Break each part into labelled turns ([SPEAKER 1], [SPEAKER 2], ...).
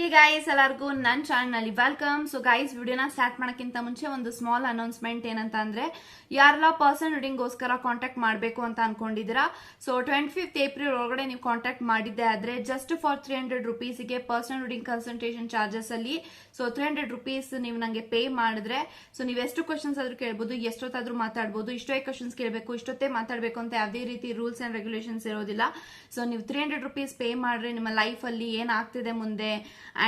[SPEAKER 1] Hey guys ಎಲ್ಲರಿಗೂ ನನ್ನ ಚಾನಲ್ನಲ್ಲಿ ವೆಲ್ಕಮ್ ಸೊ ಗೈಸ್ ವಿಡಿಯೋನ ಸ್ಟಾರ್ಟ್ ಮಾಡೋಕ್ಕಿಂತ ಮುಂಚೆ ಒಂದು ಸ್ಮಾಲ್ ಅನೌನ್ಸ್ಮೆಂಟ್ ಏನಂತ ಅಂದ್ರೆ ಯಾರೆಲ್ಲ ಪರ್ಸನ್ ರೀಡಿಂಗ್ಗೋಸ್ಕರ ಕಾಂಟ್ಯಾಕ್ಟ್ ಮಾಡಬೇಕು ಅಂತ ಅನ್ಕೊಂಡಿದ್ದೀರಾ? ಸೊ ಟ್ವೆಂಟಿ ಫಿಫ್ತ್ ಏಪ್ರಿಲ್ ಒಳಗಡೆ ನೀವು ಕಾಂಟ್ಯಾಕ್ಟ್ ಮಾಡಿದ್ದೆ ಆದರೆ ಜಸ್ಟ್ ಫಾರ್ ತ್ರೀ ಹಂಡ್ರೆಡ್ ರುಪೀಸಿಗೆ ಪರ್ಸನ್ ರೀಡಿಂಗ್ ಕನ್ಸಲ್ಟೇಷನ್ ಚಾರ್ಜಸ್ ಅಲ್ಲಿ ಸೊ ತ್ರೀ ಹಂಡ್ರೆಡ್ ರುಪೀಸ್ ನೀವು ನನಗೆ ಪೇ ಮಾಡಿದ್ರೆ ಸೊ ನೀವು ಎಷ್ಟು ಕ್ವಶನ್ಸ್ ಆದರೂ ಕೇಳ್ಬೋದು, ಎಷ್ಟೊತ್ತಾದರೂ ಮಾತಾಡ್ಬೋದು ಇಷ್ಟೇ ಕ್ವಶನ್ಸ್ ಕೇಳಬೇಕು, ಇಷ್ಟೊತ್ತೇ ಮಾತಾಡಬೇಕು ಅಂತ ಯಾವುದೇ ರೀತಿ ರೂಲ್ಸ್ ಆ್ಯಂಡ್ ರೆಗ್ಯುಲೇಷನ್ಸ್ ಇರೋದಿಲ್ಲ. ಸೊ ನೀವು ತ್ರೀ ಹಂಡ್ರೆಡ್ ರುಪೀಸ್ ಪೇ ಮಾಡಿದ್ರೆ ನಿಮ್ಮ ಲೈಫಲ್ಲಿ ಏನಾಗ್ತಿದೆ ಮುಂದೆ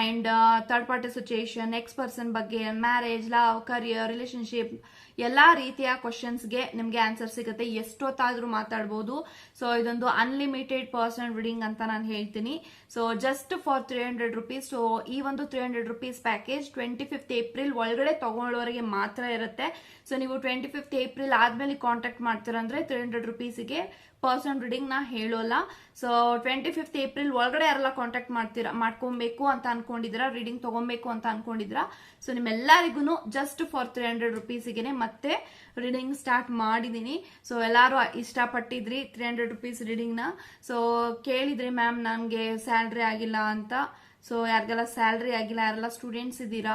[SPEAKER 1] and third party situation next person ಬಗ್ಗೆ ಮ್ಯಾರೇಜ್ ಲವ್ ಕರಿಯರ್ ರಿಲೇಷನ್ಶಿಪ್ ಎಲ್ಲ ರೀತಿಯ ಕ್ವಶನ್ಸ್ಗೆ ನಿಮಗೆ ಆನ್ಸರ್ ಸಿಗುತ್ತೆ. ಎಷ್ಟೊತ್ತಾದರೂ ಮಾತಾಡ್ಬೋದು. ಸೊ ಇದೊಂದು ಅನ್ಲಿಮಿಟೆಡ್ ಪರ್ಸನ್ ರೀಡಿಂಗ್ ಅಂತ ನಾನು ಹೇಳ್ತೀನಿ. So just for three hundred rupees so ಈ ಒಂದು three hundred rupees package twenty fifth April ಒಳಗಡೆ ತೊಗೊಳ್ಳೋರಿಗೆ ಮಾತ್ರ ಇರುತ್ತೆ. ಸೊ ನೀವು ಟ್ವೆಂಟಿ ಫಿಫ್ತ್ ಏಪ್ರಿಲ್ ಆದಮೇಲೆ ಕಾಂಟ್ಯಾಕ್ಟ್ ಮಾಡ್ತೀರಂದ್ರೆ ತ್ರೀ ಹಂಡ್ರೆಡ್ ರುಪೀಸ್ಗೆ ಪರ್ಸನ್ ರೀಡಿಂಗ್ ನಾ ಹೇಳೋಲ್ಲ. ಸೊ ಟ್ವೆಂಟಿ ಫಿಫ್ತ್ ಏಪ್ರಿಲ್ ಒಳಗಡೆ ಯಾರೆಲ್ಲ ಕಾಂಟ್ಯಾಕ್ಟ್ ಮಾಡ್ತೀರಾ, ಮಾಡ್ಕೊಬೇಕು ಅಂತ ಅನ್ಕೊಂಡಿದ್ರ ರೀಡಿಂಗ್ ತಗೊಬೇಕು ಅಂತ ಅನ್ಕೊಂಡಿದ್ರ ಸೊ ನಿಮ್ಮೆಲ್ಲರಿಗೂ ಜಸ್ಟ್ ಫಾರ್ ತ್ರೀ ಹಂಡ್ರೆಡ್ ರುಪೀಸಿಗೆ ಮತ್ತೆ ರೀಡಿಂಗ್ ಸ್ಟಾರ್ಟ್ ಮಾಡಿದೀನಿ ಸೊ ಎಲ್ಲರೂ ಇಷ್ಟಪಟ್ಟಿದ್ರಿ ತ್ರೀ ಹಂಡ್ರೆಡ್ ರುಪೀಸ್ ರೀಡಿಂಗ್ನ ಸೊ ಕೇಳಿದ್ರಿ ಮ್ಯಾಮ್ ನನಗೆ ಸ್ಯಾಲ್ರಿ ಆಗಿಲ್ಲ ಅಂತ. ಸೊ ಯಾರಿಗೆಲ್ಲ ಸ್ಯಾಲ್ರಿ ಆಗಿಲ್ಲ, ಯಾರೆಲ್ಲ ಸ್ಟೂಡೆಂಟ್ಸ್ ಇದ್ದೀರಾ?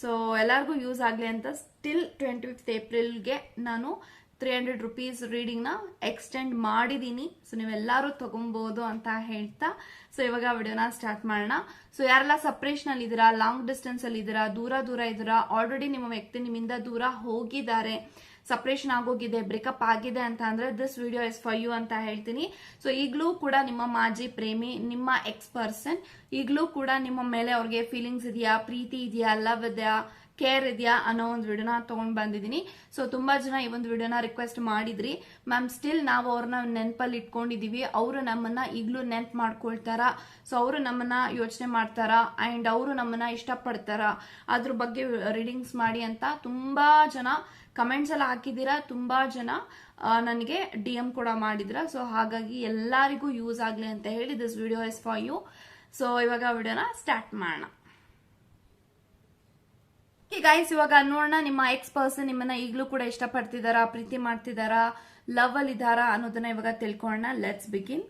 [SPEAKER 1] ಸೊ ಎಲ್ಲರಿಗೂ ಯೂಸ್ ಆಗಲಿ ಅಂತ ಸ್ಟಿಲ್ ಟ್ವೆಂಟಿ ಫಿಫ್ತ್ ಏಪ್ರಿಲ್ಗೆ ನಾನು ತ್ರೀ ಹಂಡ್ರೆಡ್ ರುಪೀಸ್ ರೀಡಿಂಗ್ನ ಎಕ್ಸ್ಟೆಂಡ್ ಮಾಡಿದ್ದೀನಿ ಸೊ ನೀವೆಲ್ಲರೂ ತಗೊಬೋದು ಅಂತ ಹೇಳ್ತಾ ಸೊ ಇವಾಗ ವಿಡಿಯೋನ ಸ್ಟಾರ್ಟ್ ಮಾಡೋಣ. ಸೊ ಯಾರೆಲ್ಲ ಸಪ್ರೇಷನಲ್ಲಿ ಇದ್ದೀರಾ ಲಾಂಗ್ ಡಿಸ್ಟೆನ್ಸ್ ಅಲ್ಲಿ ಇದ್ದೀರಾ, ದೂರ ದೂರ ಇದ್ದೀರಾ ಆಲ್ರೆಡಿ ನಿಮ್ಮ ವ್ಯಕ್ತಿ ನಿಮ್ಮಿಂದ ದೂರ ಹೋಗಿದ್ದಾರೆ. ಸಪ್ರೇಷನ್ ಆಗೋಗಿದೆ ಬ್ರೇಕಪ್ ಆಗಿದೆ ಅಂತ ಅಂದ್ರೆ this video is for you ಅಂತ ಹೇಳ್ತೀನಿ. ಸೊ ಈಗಲೂ ಕೂಡ ನಿಮ್ಮ ಮಾಜಿ ಪ್ರೇಮಿ, ನಿಮ್ಮ ಎಕ್ಸ್ ಪರ್ಸನ್ ಈಗಲೂ ಕೂಡ ನಿಮ್ಮ ಮೇಲೆ ಅವ್ರಿಗೆ ಫೀಲಿಂಗ್ಸ್ ಇದೆಯಾ, ಪ್ರೀತಿ ಇದೆಯಾ ಲವ್ ಇದೆಯಾ ಕೇರ್ ಇದೆಯಾ ಅನ್ನೋ ಒಂದು ವಿಡಿಯೋನ ತೊಗೊಂಡು ಬಂದಿದ್ದೀನಿ. ಸೊ ತುಂಬಾ ಜನ ಈ ಒಂದು ವಿಡಿಯೋನ ರಿಕ್ವೆಸ್ಟ್ ಮಾಡಿದ್ರಿ. ಮ್ಯಾಮ್ ಸ್ಟಿಲ್ ನಾವು ಅವ್ರನ್ನ ನೆನಪಲ್ಲಿ ಇಟ್ಕೊಂಡಿದೀವಿ. ಅವರು ನಮ್ಮನ್ನ ಈಗಲೂ ನೆನ್ಪು ಮಾಡ್ಕೊಳ್ತಾರ? ಸೊ ಅವರು ನಮ್ಮನ್ನ ಯೋಚನೆ ಮಾಡ್ತಾರ? ಅಂಡ್ ಅವರು ನಮ್ಮನ್ನ ಇಷ್ಟಪಡ್ತಾರ? ಅದ್ರ ಬಗ್ಗೆ ರೀಡಿಂಗ್ಸ್ ಮಾಡಿ ಅಂತ ತುಂಬಾ ಜನ ಕಮೆಂಟ್ಸ್ ಎಲ್ಲ ಹಾಕಿದ್ದೀರಾ? ತುಂಬಾ ಜನ ನನಗೆ ಡಿ ಎಂ ಕೂಡ ಮಾಡಿದ್ರ? ಸೊ ಹಾಗಾಗಿ ಎಲ್ಲರಿಗೂ ಯೂಸ್ ಆಗಲಿ ಅಂತ ಹೇಳಿ this video is for you so ಇವಾಗ ವಿಡಿಯೋನ ಸ್ಟಾರ್ಟ್ ಮಾಡೋಣ. ಗೈಸ್ ಇವಾಗ ನೋಡೋಣ. ನಿಮ್ಮ ಎಕ್ಸ್ ಪರ್ಸನ್ ನಿಮ್ಮನ್ನ ಈಗಲೂ ಕೂಡ ಇಷ್ಟಪಡ್ತಿದಾರಾ ಪ್ರೀತಿ ಮಾಡ್ತಿದ್ದಾರಾ ಲವ್ ಅಲ್ಲಿ ಇದಾರಾ ಅನ್ನೋದನ್ನ ಇವಾಗ ತಿಳ್ಕೊಳ್ಳೋಣ. Let's begin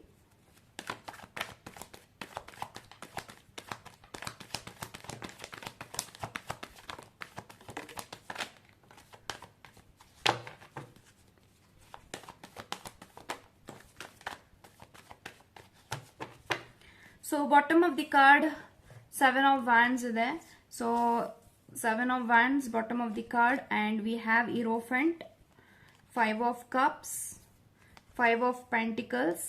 [SPEAKER 1] so bottom of the card seven of wands ಇದೆ. So seven of wands bottom of the card and we have Hierophant, five of cups, five of pentacles,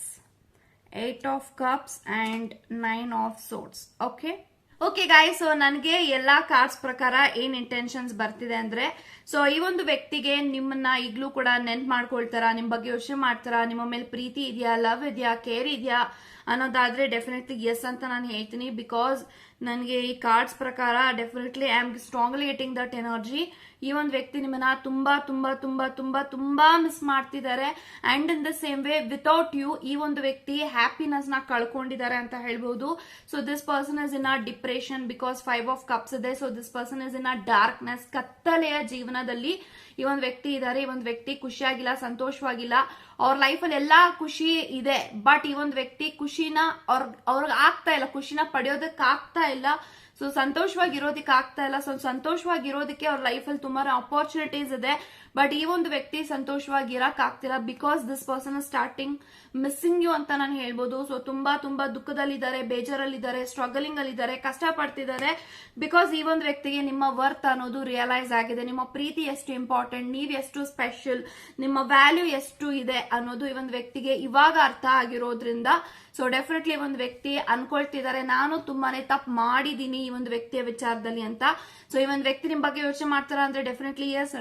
[SPEAKER 1] eight of cups and nine of swords. Okay. Okay guy so ನನಗೆ ಎಲ್ಲ cards ಪ್ರಕಾರ ಏನ್ intentions ಬರ್ತಿದೆ ಅಂದ್ರೆ so ಈ ಒಂದು ವ್ಯಕ್ತಿಗೆ ನಿಮ್ಮನ್ನ ಈಗಲೂ ಕೂಡ ನೆನ್ಪ್ ಮಾಡ್ಕೊಳ್ತಾರ ನಿಮ್ ಬಗ್ಗೆ ಯೋಚನೆ ಮಾಡ್ತಾರ ನಿಮ್ಮ ಮೇಲೆ ಪ್ರೀತಿ ಇದೆಯಾ ಲವ್ ಇದೆಯಾ ಕೇರ್ ಇದೆಯಾ ಅನ್ನೋದಾದ್ರೆ ಡೆಫಿನೆಟ್ಲಿ ಎಸ್ ಅಂತ ನಾನು ಹೇಳ್ತೀನಿ. ಬಿಕಾಸ್ ನನಗೆ ಈ ಕಾರ್ಡ್ಸ್ ಪ್ರಕಾರ definitely I am strongly getting that energy ಈ ಒಂದು ವ್ಯಕ್ತಿ ನಿಮ್ಮನ್ನ ತುಂಬಾ ತುಂಬಾ ತುಂಬಾ ತುಂಬಾ ತುಂಬಾ ಮಿಸ್ ಮಾಡ್ತಿದ್ದಾರೆ. And in the same way without you ಈ ಒಂದು ವ್ಯಕ್ತಿ ಹ್ಯಾಪಿನೆಸ್ನ ಕಳ್ಕೊಂಡಿದ್ದಾರೆ ಅಂತ ಹೇಳ್ಬಹುದು so this person is in a depression because five of cups ಇದೆ. So this person is in a darkness ಕತ್ತಲೆಯ ಜೀವನದಲ್ಲಿ ಈ ಒಂದು ವ್ಯಕ್ತಿ ಇದ್ದಾರೆ ಈ ಒಂದು ವ್ಯಕ್ತಿ ಖುಷಿಯಾಗಿಲ್ಲ, ಸಂತೋಷವಾಗಿಲ್ಲ. ಅವ್ರ ಲೈಫಲ್ಲಿ ಎಲ್ಲಾ ಖುಷಿ ಇದೆ. ಬಟ್ ಈ ಒಂದು ವ್ಯಕ್ತಿ ಖುಷಿನ ಅವ್ರ ಅವ್ರಿಗೆ ಆಗ್ತಾ ಇಲ್ಲ, ಖುಷಿನ ಪಡೆಯೋದಕ್ಕೆ ಆಗ್ತಾ ಇಲ್ಲ. ಸೊ ಸಂತೋಷವಾಗಿರೋದಕ್ಕೆ ಆಗ್ತಾ ಇಲ್ಲ ಸೊ ಸಂತೋಷವಾಗಿರೋದಕ್ಕೆ ಅವ್ರ ಲೈಫಲ್ಲಿ ತುಂಬಾ ಅಪರ್ಚುನಿಟೀಸ್ ಇದೆ. ಬಟ್ ಈ ಒಂದು ವ್ಯಕ್ತಿ ಸಂತೋಷವಾಗಿ ಇರಕ್ ಆಗ್ತಿಲ್ಲ because this person starting missing you ಅಂತ ನಾನು ಹೇಳ್ಬೋದು. ಸೊ ತುಂಬಾ ತುಂಬಾ ದುಃಖದಲ್ಲಿದ್ದಾರೆ, ಬೇಜಾರಲ್ಲಿದ್ದಾರೆ ಸ್ಟ್ರಗಲಿಂಗ್ ಅಲ್ಲಿದ್ದಾರೆ ಕಷ್ಟಪಡ್ತಿದ್ದಾರೆ. ಬಿಕಾಸ್ ಈ ಒಂದು ವ್ಯಕ್ತಿಗೆ ನಿಮ್ಮ ವರ್ತ್ ಅನ್ನೋದು ರಿಯಲೈಸ್ ಆಗಿದೆ. ನಿಮ್ಮ ಪ್ರೀತಿ ಎಷ್ಟು ಇಂಪಾರ್ಟೆಂಟ್ ನೀವ್ ಎಷ್ಟು ಸ್ಪೆಷಲ್ ನಿಮ್ಮ ವ್ಯಾಲ್ಯೂ ಎಷ್ಟು ಇದೆ ಅನ್ನೋದು ಈ ಒಂದು ವ್ಯಕ್ತಿಗೆ ಇವಾಗ ಅರ್ಥ ಆಗಿರೋದ್ರಿಂದ ಸೊ ಡೆಫಿನೆಟ್ಲಿ ಒಂದು ವ್ಯಕ್ತಿ ಅನ್ಕೊಳ್ತಿದ್ದಾರೆ. ನಾನು ತುಂಬಾನೇ ತಪ್ಪು ಮಾಡಿದೀನಿ ಈ ಒಂದು ವ್ಯಕ್ತಿಯ ವಿಚಾರದಲ್ಲಿ ಅಂತ. ಸೊ ಈ ಒಂದು ವ್ಯಕ್ತಿ ನಿಮ್ ಬಗ್ಗೆ ಯೋಚನೆ ಮಾಡ್ತಾರ ಅಂದ್ರೆ ಡೆಫಿನೆಟ್ಲಿ ಎಸ್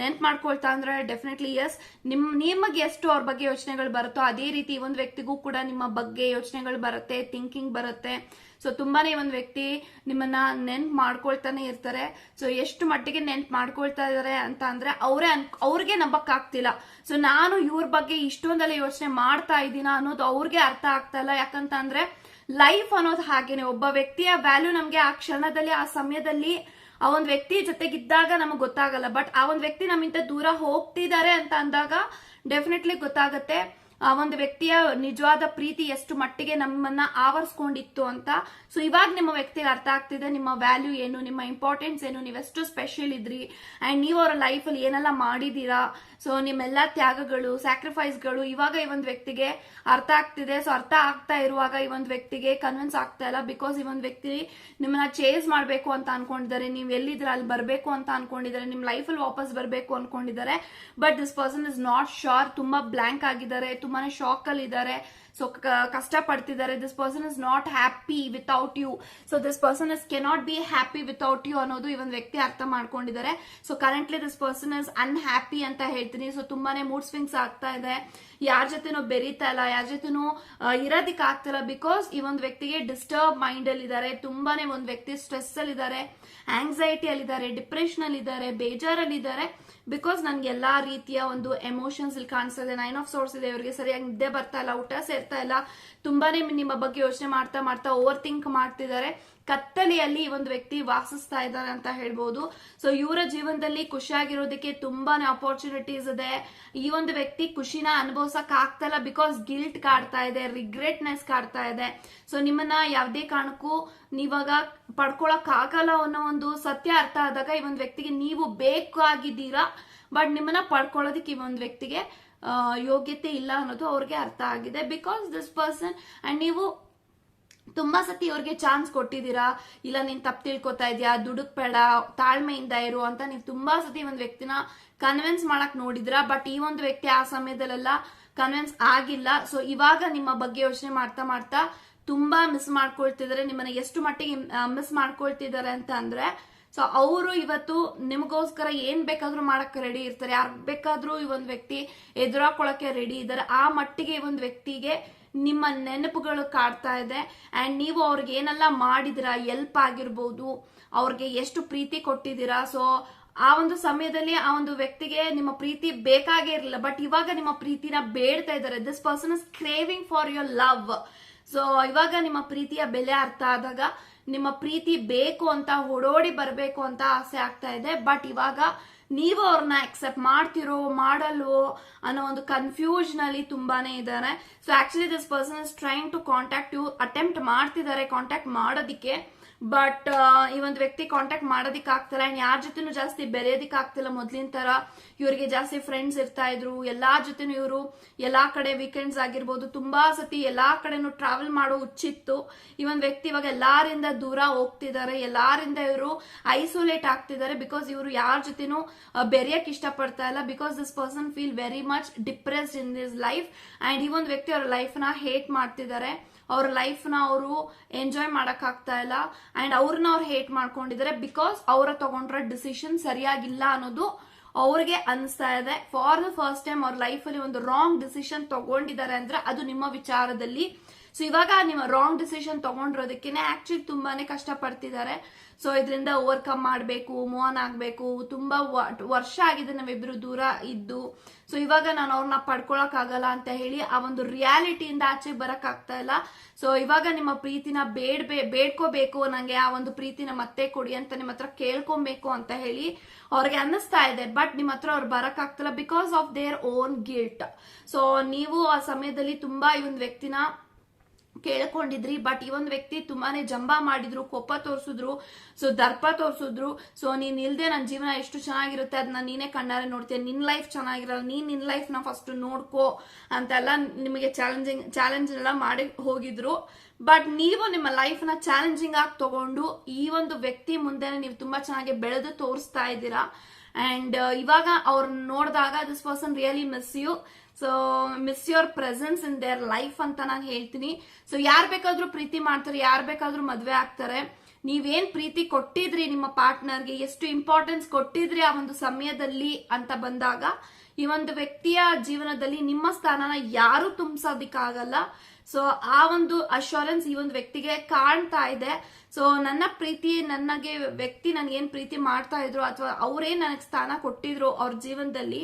[SPEAKER 1] ನೆನ್ಪ್ ಮಾಡ್ಕೊಳ್ತಾ ಅಂದ್ರೆ ಡೆಫಿನೆಟ್ಲಿ ಎಸ್ ನಿಮ್, ನಿಮಗೆ ಎಷ್ಟು ಅವ್ರ ಬಗ್ಗೆ ಯೋಚನೆಗಳು ಬರುತ್ತೋ ಅದೇ ರೀತಿ ಈ ಒಂದು ವ್ಯಕ್ತಿಗೂ ಕೂಡ ನಿಮ್ಮ ಬಗ್ಗೆ ಯೋಚನೆಗಳು ಬರುತ್ತೆ ಥಿಂಕಿಂಗ್ ಬರುತ್ತೆ. ಸೊ ತುಂಬಾನೇ ಒಂದು ವ್ಯಕ್ತಿ ನಿಮ್ಮನ್ನ ನೆನ್ಪ್ ಮಾಡ್ಕೊಳ್ತಾನೆ ಇರ್ತಾರೆ. ಸೊ ಎಷ್ಟು ಮಟ್ಟಿಗೆ ನೆನ್ಪು ಮಾಡ್ಕೊಳ್ತಾ ಇದಾರೆ ಅಂತ ಅಂದ್ರೆ ಅವರೇ ಅವ್ರಿಗೆ ನಂಬಕ್ಕಾಗ್ತಿಲ್ಲ. ಸೊ ನಾನು ಇವ್ರ ಬಗ್ಗೆ ಇಷ್ಟೊಂದೆಲ್ಲ ಯೋಚನೆ ಮಾಡ್ತಾ ಇದ್ದೀನ ಅನ್ನೋದು ಅವ್ರಿಗೆ ಅರ್ಥ ಆಗ್ತಾ ಇಲ್ಲ. ಯಾಕಂತ ಅಂದ್ರೆ ಲೈಫ್ ಅನ್ನೋದು ಹಾಗೇನೆ. ಒಬ್ಬ ವ್ಯಕ್ತಿಯ ವ್ಯಾಲ್ಯೂ ನಮ್ಗೆ ಆ ಕ್ಷಣದಲ್ಲಿ, ಆ ಸಮಯದಲ್ಲಿ ಆ ಒಂದು ವ್ಯಕ್ತಿ ಜೊತೆಗಿದ್ದಾಗ ನಮಗೆ ಗೊತ್ತಾಗಲ್ಲ. ಬಟ್ ಆ ಒಂದು ವ್ಯಕ್ತಿ ನಮ್ಮಿಂದ ದೂರ ಹೋಗ್ತಿದ್ದಾರೆ ಅಂತ ಅಂದಾಗ ಡೆಫಿನೆಟ್ಲಿ ಗೊತ್ತಾಗತ್ತೆ. ಒಂದು ವ್ಯಕ್ತಿಯ ನಿಜವಾದ ಪ್ರೀತಿ ಎಷ್ಟು ಮಟ್ಟಿಗೆ ನಮ್ಮನ್ನ ಆವರಿಸ್ಕೊಂಡಿತ್ತು ಅಂತ. ಸೊ ಇವಾಗ ನಿಮ್ಮ ವ್ಯಕ್ತಿಗೆ ಅರ್ಥ ಆಗ್ತಿದೆ, ನಿಮ್ಮ ವ್ಯಾಲ್ಯೂ ಏನು, ನಿಮ್ಮ ಇಂಪಾರ್ಟೆನ್ಸ್ ಏನು ನೀವೆಷ್ಟು ಸ್ಪೆಷಲ್ ಇದ್ರಿ ಅಂಡ್ ನೀವು ಅವರ ಲೈಫಲ್ಲಿ ಏನೆಲ್ಲ ಮಾಡಿದೀರಾ. ಸೊ ನಿಮ್ಮೆಲ್ಲ ತ್ಯಾಗಗಳು ಸ್ಯಾಕ್ರಿಫೈಸ್ಗಳು ಇವಾಗ ಈ ಒಂದು ವ್ಯಕ್ತಿಗೆ ಅರ್ಥ ಆಗ್ತಿದೆ. ಸೊ ಅರ್ಥ ಆಗ್ತಾ ಇರುವಾಗ ಈ ಒಂದು ವ್ಯಕ್ತಿಗೆ ಕನ್ವಿನ್ಸ್ ಆಗ್ತಾ ಇಲ್ಲ ಬಿಕಾಸ್ ಈ ಒಂದು ವ್ಯಕ್ತಿ ನಿಮ್ಮನ್ನ ಚೇಸ್ ಮಾಡಬೇಕು ಅಂತ ಅನ್ಕೊಂಡಿದ್ದಾರೆ. ನೀವು ಎಲ್ಲಿದ್ರ ಅಲ್ಲಿ ಬರಬೇಕು ಅಂತ ಅನ್ಕೊಂಡಿದ್ದಾರೆ. ನಿಮ್ಮ ಲೈಫಲ್ಲಿ ವಾಪಸ್ ಬರಬೇಕು ಅನ್ಕೊಂಡಿದ್ದಾರೆ. But this person is not sure ತುಂಬಾ ಬ್ಲಾಂಕ್ ಆಗಿದ್ದಾರೆ ತುಂಬಾನೇ ಶಾಕ್ ಅಲ್ಲಿ ಇದ್ದಾರೆ ಸೊ ಕಷ್ಟ ಪಡ್ತಿದ್ದಾರೆ this person is not happy without you so this person is cannot be happy without you ಅನ್ನೋದು ಈ ಒಂದು ವ್ಯಕ್ತಿ ಅರ್ಥ ಮಾಡ್ಕೊಂಡಿದ್ದಾರೆ. So currently this person is unhappy ಅಂತ ಹೇಳ್ತೀನಿ. ಸೊ ತುಂಬಾನೇ ಮೂಡ್ ಸ್ವಿಂಗ್ಸ್ ಆಗ್ತಾ ಇದೆ. ಯಾರ ಜೊತೆನೂ ಬೆರೀತಾ ಇಲ್ಲ. ಯಾರ ಜೊತೆನೂ ಇರೋದಿಕ್ ಆಗ್ತಿಲ್ಲ ಬಿಕಾಸ್ ಈ ಒಂದು ವ್ಯಕ್ತಿಗೆ ಡಿಸ್ಟರ್ಬ್ ಮೈಂಡ್ ಅಲ್ಲಿ ಇದ್ದಾರೆ ತುಂಬಾನೇ ಒಂದು ವ್ಯಕ್ತಿ ಸ್ಟ್ರೆಸ್ ಅಲ್ಲಿ ಇದ್ದಾರೆ ಆಂಗ್ಸೈಟಿ ಅಲ್ಲಿ ಇದ್ದಾರೆ ಡಿಪ್ರೆಷನ್ ಅಲ್ಲಿ ಇದ್ದಾರೆ ಬೇಜಾರಲ್ಲಿ ಇದ್ದಾರೆ ಬಿಕಾಸ್ ನನ್ಗೆ ಎಲ್ಲಾ ರೀತಿಯ ಒಂದು ಎಮೋಷನ್ಸ್ ಇಲ್ಲಿ ಕಾಣಿಸ್ತಾ ಇದೆ ನೈನ್ ಆಫ್ ಸೋರ್ಸ್ ಇದೆ, ಇವರಿಗೆ ಸರಿಯಾಗಿ ನಿದ್ದೆ ಬರ್ತಾ ಇಲ್ಲ, ಊಟ ಸೇರ್ತಾ ಇಲ್ಲ. ತುಂಬಾನೇ ನಿಮ್ಮ ಬಗ್ಗೆ ಯೋಚನೆ ಮಾಡ್ತಾ ಮಾಡ್ತಾ ಓವರ್ ಥಿಂಕ್ ಮಾಡ್ತಿದ್ದಾರೆ. ಕತ್ತಲೆಯಲ್ಲಿ ಈ ಒಂದು ವ್ಯಕ್ತಿ ವಾಸಿಸ್ತಾ ಇದ್ದಾರೆ ಅಂತ ಹೇಳ್ಬೋದು. ಸೊ ಇವರ ಜೀವನದಲ್ಲಿ ಖುಷಿಯಾಗಿರೋದಕ್ಕೆ ತುಂಬಾನೇ ಅಪರ್ಚುನಿಟೀಸ್ ಇದೆ. ಈ ಒಂದು ವ್ಯಕ್ತಿ ಖುಷಿನ ಅನುಭವಿಸಕ್ ಆಗ್ತಾ ಇಲ್ಲ ಬಿಕಾಸ್ ಗಿಲ್ಟ್ ಕಾಡ್ತಾ ಇದೆ ರಿಗ್ರೆಟ್ನೆಸ್ ಕಾಡ್ತಾ ಇದೆ. ಸೊ ನಿಮ್ಮನ್ನ ಯಾವುದೇ ಕಾರಣಕ್ಕೂ ನೀವಾಗ ಪಡ್ಕೊಳಕ್ ಆಗಲ್ಲ ಅನ್ನೋ ಒಂದು ಸತ್ಯ ಅರ್ಥ ಆದಾಗ ಈ ಒಂದು ವ್ಯಕ್ತಿಗೆ ನೀವು ಬೇಕಾಗಿದ್ದೀರಾ ಬಟ್ ನಿಮ್ಮನ್ನ ಪಡ್ಕೊಳ್ಳೋದಕ್ಕೆ ಈ ಒಂದು ವ್ಯಕ್ತಿಗೆ ಯೋಗ್ಯತೆ ಇಲ್ಲ ಅನ್ನೋದು ಅವ್ರಿಗೆ ಅರ್ಥ ಆಗಿದೆ. ಬಿಕಾಸ್ ದಿಸ್ ಪರ್ಸನ್ ಅಂಡ್ ನೀವು ತುಂಬಾ ಸತಿ ಅವ್ರಿಗೆ ಚಾನ್ಸ್ ಕೊಟ್ಟಿದ್ದೀರಾ? ಇಲ್ಲ, ನೀನ್ ತಪ್ಪು ತಿಳ್ಕೊತಾ ಇದೀಯಾ? ದುಡುಕ್ ಬೇಡ, ತಾಳ್ಮೆಯಿಂದ ಇರು ಅಂತ ನೀವು ತುಂಬಾ ಸತಿ ಒಂದು ವ್ಯಕ್ತಿನ ಕನ್ವಿನ್ಸ್ ಮಾಡಕ್ ನೋಡಿದ್ರ? ಬಟ್ ಈ ಒಂದು ವ್ಯಕ್ತಿ ಆ ಸಮಯದಲ್ಲೆಲ್ಲ ಕನ್ವಿನ್ಸ್ ಆಗಿಲ್ಲ. ಸೊ ಇವಾಗ ನಿಮ್ಮ ಬಗ್ಗೆ ಯೋಚನೆ ಮಾಡ್ತಾ ಮಾಡ್ತಾ ತುಂಬಾ ಮಿಸ್ ಮಾಡ್ಕೊಳ್ತಿದ್ದಾರೆ. ನಿಮ್ಮನ್ನ ಎಷ್ಟು ಮಟ್ಟಿಗೆ ಮಿಸ್ ಮಾಡ್ಕೊಳ್ತಿದ್ದಾರೆ ಅಂತ ಅಂದ್ರೆ ಸೊ ಅವರು ಇವತ್ತು ನಿಮಗೋಸ್ಕರ ಏನ್ ಬೇಕಾದ್ರೂ ಮಾಡಕ್ ರೆಡಿ ಇರ್ತಾರೆ. ಯಾರು ಬೇಕಾದ್ರೂ ಈ ಒಂದು ವ್ಯಕ್ತಿ ಎದುರಾಕೊಳಕ್ಕೆ ರೆಡಿ ಇದ್ದಾರೆ. ಆ ಮಟ್ಟಿಗೆ ಈ ಒಂದು ವ್ಯಕ್ತಿಗೆ ನಿಮ್ಮ ನೆನಪುಗಳು ಕಾಡ್ತಾ ಇದೆ. ಅಂಡ್ ನೀವು ಅವ್ರಿಗೆ ಏನೆಲ್ಲ ಮಾಡಿದಿರಾ ಎಲ್ಪ್ ಆಗಿರ್ಬೋದು, ಅವ್ರಿಗೆ ಎಷ್ಟು ಪ್ರೀತಿ ಕೊಟ್ಟಿದ್ದೀರಾ. ಸೊ ಆ ಒಂದು ಸಮಯದಲ್ಲಿ ಆ ಒಂದು ವ್ಯಕ್ತಿಗೆ ನಿಮ್ಮ ಪ್ರೀತಿ ಬೇಕಾಗೇ ಇರಲಿಲ್ಲ. ಬಟ್ ಇವಾಗ ನಿಮ್ಮ ಪ್ರೀತಿನ ಬೇಡ್ತಾ ಇದ್ದಾರೆ. This person is craving for your love so ಇವಾಗ ನಿಮ್ಮ ಪ್ರೀತಿಯ ಬೆಲೆ ಅರ್ಥ ಆದಾಗ ನಿಮ್ಮ ಪ್ರೀತಿ ಬೇಕು ಅಂತ, ಓಡೋಡಿ ಬರಬೇಕು ಅಂತ ಆಸೆ ಆಗ್ತಾ ಇದೆ. ಬಟ್ ಇವಾಗ ನೀವು ಅವ್ರನ್ನ ಅಕ್ಸೆಪ್ಟ್ ಮಾಡ್ತಿರೋ, ಮಾಡಲ್ವೋ ಅನ್ನೋ ಒಂದು ಕನ್ಫ್ಯೂಷನ್ ಅಲ್ಲಿ ತುಂಬಾನೇ ಇದ್ದಾರೆ so actually this person is trying to contact you attempt ಮಾಡ್ತಿದ್ದಾರೆ ಕಾಂಟ್ಯಾಕ್ಟ್ ಮಾಡೋದಿಕ್ಕೆ. ಬಟ್ ಈ ಒಂದು ವ್ಯಕ್ತಿ ಕಾಂಟ್ಯಾಕ್ಟ್ ಮಾಡೋದಿಕ್ ಆಗ್ತಿಲ್ಲ. ಅಂಡ್ ಯಾರ ಜೊತೆನೂ ಜಾಸ್ತಿ ಬೆರೆಯೋದಿಕ್ ಆಗ್ತಿಲ್ಲ. ಮೊದ್ಲಿನ ತರ ಇವರಿಗೆ ಜಾಸ್ತಿ ಫ್ರೆಂಡ್ಸ್ ಇರ್ತಾ ಇದ್ರು. ಎಲ್ಲಾ ಜೊತೆನೂ ಇವರು ಎಲ್ಲಾ ಕಡೆ ವೀಕೆಂಡ್ಸ್ ಆಗಿರ್ಬೋದು, ತುಂಬಾ ಸತಿ ಎಲ್ಲಾ ಕಡೆನೂ ಟ್ರಾವೆಲ್ ಮಾಡೋ ಹುಚ್ಚಿತ್ತು. ಈ ಒಂದು ವ್ಯಕ್ತಿ ಇವಾಗ ಎಲ್ಲಾರಿಂದ ದೂರ ಹೋಗ್ತಿದ್ದಾರೆ. ಎಲ್ಲಾರಿಂದ ಇವರು ಐಸೋಲೇಟ್ ಆಗ್ತಿದ್ದಾರೆ. ಬಿಕಾಸ್ ಇವರು ಯಾರ ಜೊತೆನೂ ಬೆರೆಯಕ್ ಇಷ್ಟಪಡ್ತಾ ಇಲ್ಲ. Because this person feel very much depressed in this life and ಈ ಒಂದು ವ್ಯಕ್ತಿ ಅವ್ರ ಲೈಫ್ನ ಹೇಟ್ ಮಾಡ್ತಿದ್ದಾರೆ. ಅವ್ರ ಲೈಫ್ನ ಅವರು ಎಂಜಾಯ್ ಮಾಡಕ್ ಆಗ್ತಾ ಇಲ್ಲ. ಅಂಡ್ ಅವ್ರನ್ನ ಅವ್ರು ಹೇಟ್ ಮಾಡ್ಕೊಂಡಿದ್ದಾರೆ ಬಿಕಾಸ್ ಅವರ ತಗೊಂಡ್ರ ಡಿಸಿಷನ್ ಸರಿಯಾಗಿಲ್ಲ ಅನ್ನೋದು ಅವ್ರಿಗೆ ಅನಿಸ್ತಾ ಇದೆ. ಫಾರ್ ದ ಫಸ್ಟ್ ಟೈಮ್ ಅವ್ರ ಲೈಫ್ ಅಲ್ಲಿ ಒಂದು ರಾಂಗ್ ಡಿಸಿಷನ್ ತಗೊಂಡಿದ್ದಾರೆ ಅಂದ್ರೆ ಅದು ನಿಮ್ಮ ವಿಚಾರದಲ್ಲಿ ಸೊ ಇವಾಗ ನಿಮ್ಮ ರಾಂಗ್ ಡಿಸಿಷನ್ ತಗೊಂಡಿರೋದಕ್ಕೇನೆ ಆಕ್ಚುಲಿ ತುಂಬಾನೇ ಕಷ್ಟ ಪಡ್ತಿದ್ದಾರೆ ಸೊ ಇದರಿಂದ ಓವರ್ಕಮ್ ಮಾಡಬೇಕು ಮೂವ್ ಆನ್ ಆಗಬೇಕು. ತುಂಬಾ ವರ್ಷ ಆಗಿದೆ ನಾವಿಬ್ರು ದೂರ ಇದ್ದು. ಸೊ ಇವಾಗ ನಾನು ಅವ್ರನ್ನ ಪಡ್ಕೊಳಕ್ ಆಗಲ್ಲ ಅಂತ ಹೇಳಿ ಆ ಒಂದು ರಿಯಾಲಿಟಿಯಿಂದ ಆಚೆ ಬರಕ್ ಆಗ್ತಾ ಇಲ್ಲ. ಸೊ ಇವಾಗ ನಿಮ್ಮ ಪ್ರೀತಿನ ಬೇಡ್ಬೇ, ಬೇಡ್ಕೋಬೇಕು, ನಂಗೆ ಆ ಒಂದು ಪ್ರೀತಿನ ಮತ್ತೆ ಕೊಡಿ ಅಂತ ನಿಮ್ಮ ಹತ್ರ ಕೇಳ್ಕೊಬೇಕು ಅಂತ ಹೇಳಿ ಅವ್ರಿಗೆ ಅನ್ನಿಸ್ತಾ ಇದೆ. ಬಟ್ ನಿಮ್ಮ ಹತ್ರ ಅವ್ರು ಬರಕ್ ಆಗ್ತಿಲ್ಲ because of their own guilt so ನೀವು ಆ ಸಮಯದಲ್ಲಿ ತುಂಬಾ ಈ ಒಂದು ವ್ಯಕ್ತಿನ ಕೇಳ್ಕೊಂಡಿದ್ರಿ ಬಟ್ ಈ ಒಂದು ವ್ಯಕ್ತಿ ತುಂಬಾನೇ ಜಂಬ ಮಾಡಿದ್ರು, ಕೋಪ ತೋರಿಸಿದ್ರು ಸೊ ದರ್ಪ ತೋರಿಸಿದ್ರು ಸೊ ನೀನ್ ಇಲ್ದೆ ನನ್ನ ಜೀವನ ಎಷ್ಟು ಚೆನ್ನಾಗಿರುತ್ತೆ ಅದನ್ನ ನೀನೇ ಕಣ್ಣಾರೆ ನೋಡ್ತೀಯ, ನಿನ್ ಲೈಫ್ ಚೆನ್ನಾಗಿರಲ್ಲ, ನೀನ್ ನಿನ್ ಲೈಫ್ನ ಫಸ್ಟ್ ನೋಡ್ಕೋ ಅಂತೆಲ್ಲ ನಿಮಗೆ ಚಾಲೆಂಜಿಂಗ್ ಚಾಲೆಂಜ್ ಎಲ್ಲ ಮಾಡಿ ಹೋಗಿದ್ರು. ಬಟ್ ನೀವು ನಿಮ್ಮ ಲೈಫ್ನ ಚಾಲೆಂಜಿಂಗ್ ಆಗಿ ತಗೊಂಡು ಈ ಒಂದು ವ್ಯಕ್ತಿ ಮುಂದೆ ನೀವು ತುಂಬಾ ಚೆನ್ನಾಗಿ ಬೆಳೆದು ತೋರಿಸ್ತಾ ಇದ್ದೀರಾ. ಅಂಡ್ ಇವಾಗ ಅವ್ರನ್ನ ನೋಡಿದಾಗ this person really miss you so miss your presence in their life ಅಂತ ನಾನು ಹೇಳ್ತೀನಿ. ಸೊ ಯಾರು ಬೇಕಾದ್ರೂ ಪ್ರೀತಿ ಮಾಡ್ತಾರೆ, ಯಾರು ಬೇಕಾದ್ರೂ ಮದುವೆ ಆಗ್ತಾರೆ. ನೀವೇನ್ ಪ್ರೀತಿ ಕೊಟ್ಟಿದ್ರಿ ನಿಮ್ಮ ಪಾರ್ಟ್ನರ್ಗೆ, ಎಷ್ಟು ಇಂಪಾರ್ಟೆನ್ಸ್ ಕೊಟ್ಟಿದ್ರಿ ಆ ಒಂದು ಸಮಯದಲ್ಲಿ ಅಂತ ಬಂದಾಗ, ಈ ಒಂದು ವ್ಯಕ್ತಿಯ ಜೀವನದಲ್ಲಿ ನಿಮ್ಮ ಸ್ಥಾನನ ಯಾರು ತುಂಬಿಸೋದಿಕ್ಕಾಗಲ್ಲ ಸೊ ಆ ಒಂದು ಅಶ್ಯೂರೆನ್ಸ್ ಈ ಒಂದು ವ್ಯಕ್ತಿಗೆ ಕಾಣ್ತಾ ಇದೆ. ಸೊ ನನ್ನ ಪ್ರೀತಿ ನನಗೆ ವ್ಯಕ್ತಿ ಏನ್ ಪ್ರೀತಿ ಮಾಡ್ತಾ ಇದ್ರು ಅಥವಾ ಅವ್ರೇನ್ ನನಗೆ ಸ್ಥಾನ ಕೊಟ್ಟಿದ್ರು ಅವ್ರ ಜೀವನದಲ್ಲಿ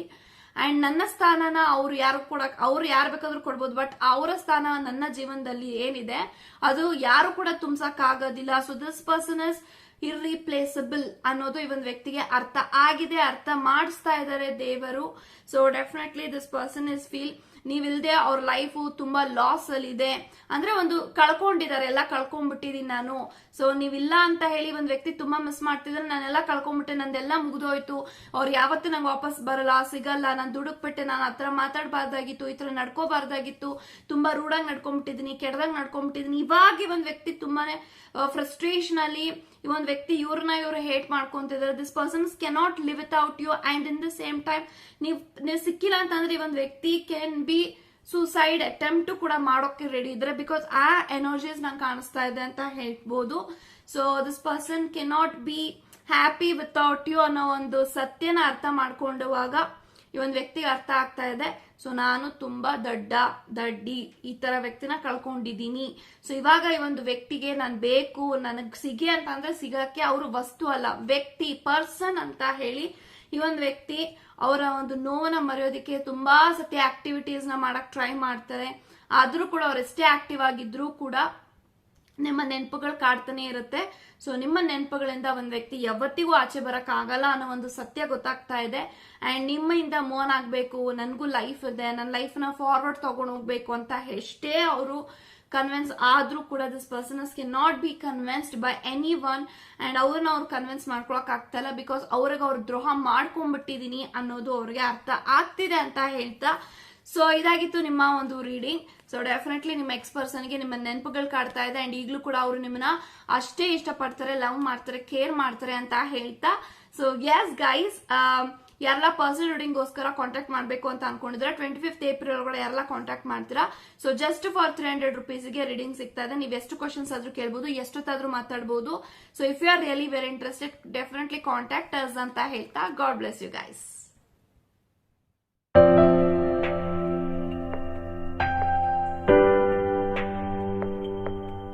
[SPEAKER 1] ಅಂಡ್ ನನ್ನ ಸ್ಥಾನನ ಅವ್ರು ಯಾರು ಕೊಡಕ್ ಅವ್ರು ಯಾರು ಬೇಕಾದ್ರೂ ಕೊಡ್ಬೋದು ಬಟ್ ಅವರ ಸ್ಥಾನ ನನ್ನ ಜೀವನದಲ್ಲಿ ಏನಿದೆ, ಅದು ಯಾರು ಕೂಡ ತುಂಬಸಕ್ ಆಗೋದಿಲ್ಲ so this person is irreplaceable ಅನ್ನೋದು ಈ ಒಂದು ವ್ಯಕ್ತಿಗೆ ಅರ್ಥ ಆಗಿದೆ, ಅರ್ಥ ಮಾಡಿಸ್ತಾ ಇದ್ದಾರೆ ದೇವರು. So definitely this person is feel ನೀವಿಲ್ದೆ ಅವ್ರ ಲೈಫು ತುಂಬಾ ಲಾಸ್ ಅಲ್ಲಿ ಇದೆ ಅಂದ್ರೆ ಒಂದು ಕಳ್ಕೊಂಡಿದ್ದಾರೆ, ಎಲ್ಲ ಕಳ್ಕೊಂಡ್ಬಿಟ್ಟಿದೀನಿ ನಾನು. ಸೊ ನೀವಿಲ್ಲ ಅಂತ ಹೇಳಿ ಒಂದ್ ವ್ಯಕ್ತಿ ತುಂಬಾ ಮಿಸ್ ಮಾಡ್ತಿದ್ರೆ ನಾನೆಲ್ಲ ಕಳ್ಕೊಂಡ್ಬಿಟ್ಟೆ ನಂದೆಲ್ಲ ಮುಗಿದೋಯ್ತು. ಅವ್ರು ಯಾವತ್ತೂ ನಂಗೆ ವಾಪಸ್ ಬರಲ್ಲ, ಸಿಗಲ್ಲ, ನಾನು ದುಡುಕ್ಬಿಟ್ಟೆ, ನಾನು ಹತ್ರ ಮಾತಾಡಬಾರ್ದಾಗಿತ್ತು, ಈ ತರ ನಡ್ಕೋಬಾರ್ದಾಗಿತ್ತು. ತುಂಬಾ ರೂಢಾಗಿ ನಡ್ಕೊಂಡ್ಬಿಟ್ಟಿದೀನಿ ಕೆಡ್ದಾಗ ನಡ್ಕೊಂಡ್ಬಿಟ್ಟಿದೀನಿ ಇವಾಗ ಒಂದ್ ವ್ಯಕ್ತಿ ತುಂಬಾನೇ ಫ್ರಸ್ಟ್ರೇಷನ್ ಅಲ್ಲಿ ಈ ಒಂದು ವ್ಯಕ್ತಿ ಇವ್ರನ್ನ ಇವ್ರು hate ಮಾಡ್ಕೊಂತಿದ್ದಾರೆ this persons cannot live without you and in the same time ನೀವು ನೀವು ಸಿಕ್ಕಿಲ್ಲ ಅಂತಂದ್ರೆ ಈ ಒಂದು ವ್ಯಕ್ತಿ ಕ್ಯಾನ್ ಬಿ ಸೂಸೈಡ್ ಅಟೆಂಪ್ಟ್ ಕೂಡ ಮಾಡೋಕೆ ರೆಡಿ ಇದ್ರೆ ಬಿಕಾಸ್ ಆ ಎನರ್ಜೀಸ್ ನಂಗೆ ಕಾಣಿಸ್ತಾ ಇದೆ ಅಂತ ಹೇಳ್ಬೋದು. So this person cannot be happy without you ಅನ್ನೋ ಒಂದು ಸತ್ಯನ ಅರ್ಥ ಮಾಡ್ಕೊಂಡುವಾಗ ಈ ಒಂದು ವ್ಯಕ್ತಿಗೆ ಅರ್ಥ ಆಗ್ತಾ ಇದೆ. ಸೊ ನಾನು ತುಂಬಾ ದಡ್ಡ, ದಡ್ಡಿ ಈ ತರ ವ್ಯಕ್ತಿನ ಕಳ್ಕೊಂಡಿದ್ದೀನಿ. ಸೊ ಇವಾಗ ಈ ಒಂದು ವ್ಯಕ್ತಿಗೆ ನಾನು ಬೇಕು, ನನಗ್ ಸಿಗಿ ಅಂತ ಅಂದ್ರೆ ಸಿಗಕ್ಕೆ ಅವರು ವಸ್ತು ಅಲ್ಲ, ವ್ಯಕ್ತಿ ಪರ್ಸನ್ ಅಂತ ಹೇಳಿ ಈ ಒಂದು ವ್ಯಕ್ತಿ ಅವರ ಒಂದು ನೋವನ್ನ ಮರೆಯೋದಕ್ಕೆ ತುಂಬಾ ಸತಿ ಆಕ್ಟಿವಿಟೀಸ್ನ ಮಾಡಕ್ ಟ್ರೈ ಮಾಡ್ತಾರೆ. ಆದ್ರೂ ಕೂಡ ಅವ್ರು ಎಷ್ಟೇ ಆಕ್ಟಿವ್ ಆಗಿದ್ರು ಕೂಡ ನಿಮ್ಮ ನೆನಪುಗಳು ಕಾಡ್ತಾನೆ ಇರುತ್ತೆ. ಸೊ ನಿಮ್ಮ ನೆನಪುಗಳಿಂದ ಒಂದು ವ್ಯಕ್ತಿ ಯಾವತ್ತಿಗೂ ಆಚೆ ಬರಕ್ ಆಗಲ್ಲ ಅನ್ನೋ ಒಂದು ಸತ್ಯ ಗೊತ್ತಾಗ್ತಾ ಇದೆ. ಅಂಡ್ ನಿಮ್ಮಿಂದ ಮೋನ್ ಆಗ್ಬೇಕು, ನನಗೂ ಲೈಫ್ ಇದೆ ನನ್ನ ಲೈಫ್ನ ಫಾರ್ವರ್ಡ್ ತಗೊಂಡು ಹೋಗ್ಬೇಕು ಅಂತ ಎಷ್ಟೇ ಅವರು ಕನ್ವಿನ್ಸ್ ಆದ್ರೂ ಕೂಡ this persons cannot be convinced by any one and ಅವ್ರನ್ನ ಅವ್ರು ಕನ್ವಿನ್ಸ್ ಮಾಡ್ಕೊಳಕ್ ಆಗ್ತಾ ಇಲ್ಲ ಬಿಕಾಸ್ ಅವ್ರಿಗೆ ಅವ್ರ ದ್ರೋಹ ಮಾಡ್ಕೊಂಡ್ಬಿಟ್ಟಿದೀನಿ ಅನ್ನೋದು ಅವ್ರಿಗೆ ಅರ್ಥ ಆಗ್ತಿದೆ ಅಂತ ಹೇಳ್ತಾ. ಸೊ ಇದಾಗಿತ್ತು ನಿಮ್ಮ ಒಂದು ರೀಡಿಂಗ್ ಸೊ ಡೆಫಿನೆಟ್ಲಿ ನಿಮ್ಮ ಎಕ್ಸ್ ಪರ್ಸನ್ಗೆ ನಿಮ್ಮ ನೆನಪುಗಳು ಕಾಡ್ತಾ ಇದೆ ಅಂಡ್ ಈಗಲೂ ಕೂಡ ಅವರು ನಿಮ್ಮನ್ನ ಅಷ್ಟೇ ಇಷ್ಟಪಡ್ತಾರೆ ಲವ್ ಮಾಡ್ತಾರೆ ಕೇರ್ ಮಾಡ್ತಾರೆ ಅಂತ ಹೇಳ್ತಾ. ಸೊ ಎಸ್ ಗೈಸ್ ಯಾರೆಲ್ಲ ಪರ್ಸನಲ್ ರೀಡಿಂಗ್ಗೋಸ್ಕರ ಕಾಂಟ್ಯಾಕ್ಟ್ ಮಾಡಬೇಕು ಅಂತ ಅನ್ಕೊಂಡಿದ್ರೆ ಟ್ವೆಂಟಿ ಫಿಫ್ತ್ ಏಪ್ರಿಲ್ ಒಳಗಡೆ ಯಾರೆಲ್ಲ ಕಾಂಟ್ಯಾಕ್ಟ್ ಮಾಡ್ತೀರಾ? So just for three hundred ರುಪೀಸ್ಗೆ reading ಸಿಗ್ತಾ ಇದೆ. ನೀವು ಎಷ್ಟು ಕ್ವಶನ್ಸ್ ಆದ್ರೂ ಕೇಳ್ಬೋದು, ಎಷ್ಟೊತ್ತಾದ್ರೂ ಮಾತಾಡಬಹುದು so if you are really very interested definitely contact us ಅಂತ ಹೇಳ್ತಾ. God bless you guys